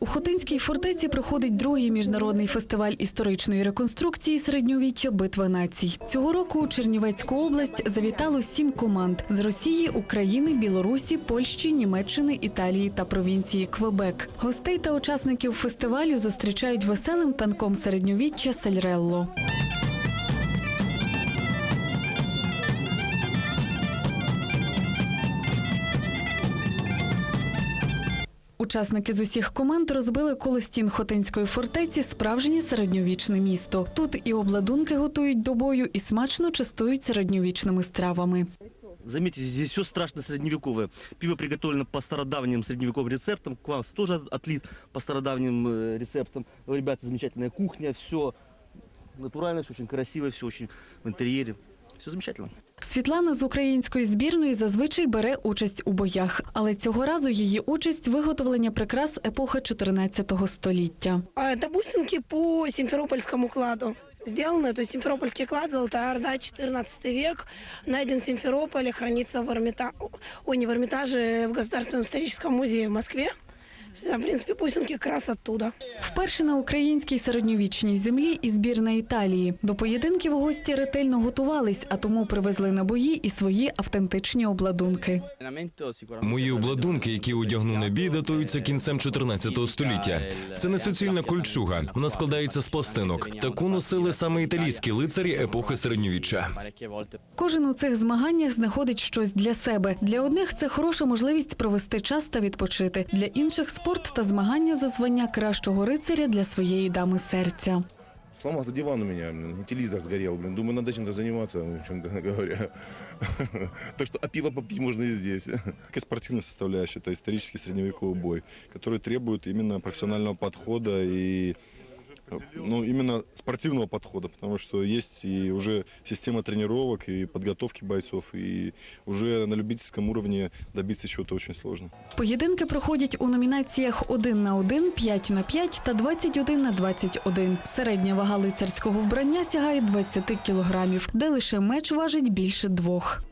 У Хотинській фортеці проходить другий міжнародний фестиваль історичної реконструкції середньовіччя Битва націй. Цього року у Чернівецьку область завітало сім команд з Росії, України, Білорусі, Польщі, Німеччини, Італії та провінції Квебек. Гостей та учасників фестивалю зустрічають веселим танком середньовіччя Сельрелло. Учасники з усіх команд розбили коло стін Хотинської фортеці справжнє середньовічне місто. Тут і обладунки готують до бою, і смачно частують середньовічними стравами. Заметьте, здесь все страшно средневековое. Пиво приготовлено по стародавним средневековым рецептам. Квас тоже отлит по стародавним э, рецептам. У ребят замечательная кухня, все натурально, все очень красиво, все очень в интерьере. Все замечательно. Світлана з української збірної зазвичай бере участь у боях, але цього разу її участь виготовлення прикрас епохи 14 століття. А Это бусинки по симферопольскому кладу. Сделаны, то есть Симферопольский клад, Золотая Орда, 14 век, найден в Симферополе, хранится в, Эрмита... Ой, не в Эрмитаже, в Государственном историческом музее в Москве. В принципе, бусинки как раз оттуда. Вперше на українській середньовічній землі і збірна Італії. До поєдинків гості ретельно готувались, а тому привезли на бої і свої автентичні обладунки. Мої обладунки, які одягну на бій, датуються кінцем 14 століття. Це не суцільна кольчуга. Вона складається з пластинок. Таку носили саме італійські лицарі епохи середньовіччя. Кожен у цих змаганнях знаходить щось для себе. Для одних це хороша можливість провести час та відпочити. Для інших спорт та змагання за звання кращого рицаря для своєї дами серця. Сломался диван у меня, блин, и телевизор сгорел, блин. Думаю, надо чем-то заниматься, в общем-то говоря. Так что, а пиво попить можно и здесь. Как и спортивная составляющая, это исторический средневековый бой, который требует именно профессионального подхода и ну, именно спортивного подхода, потому что есть и уже система тренировок и подготовки бойцов, и уже на любительском уровне добиться чего-то очень сложно. Поєдинки проходять у номінаціях 1 на 1, 5 на 5 та 21 на 21. Середня вага лицарського вбрання сягає 20 кілограмів, де лише меч важить більше двох.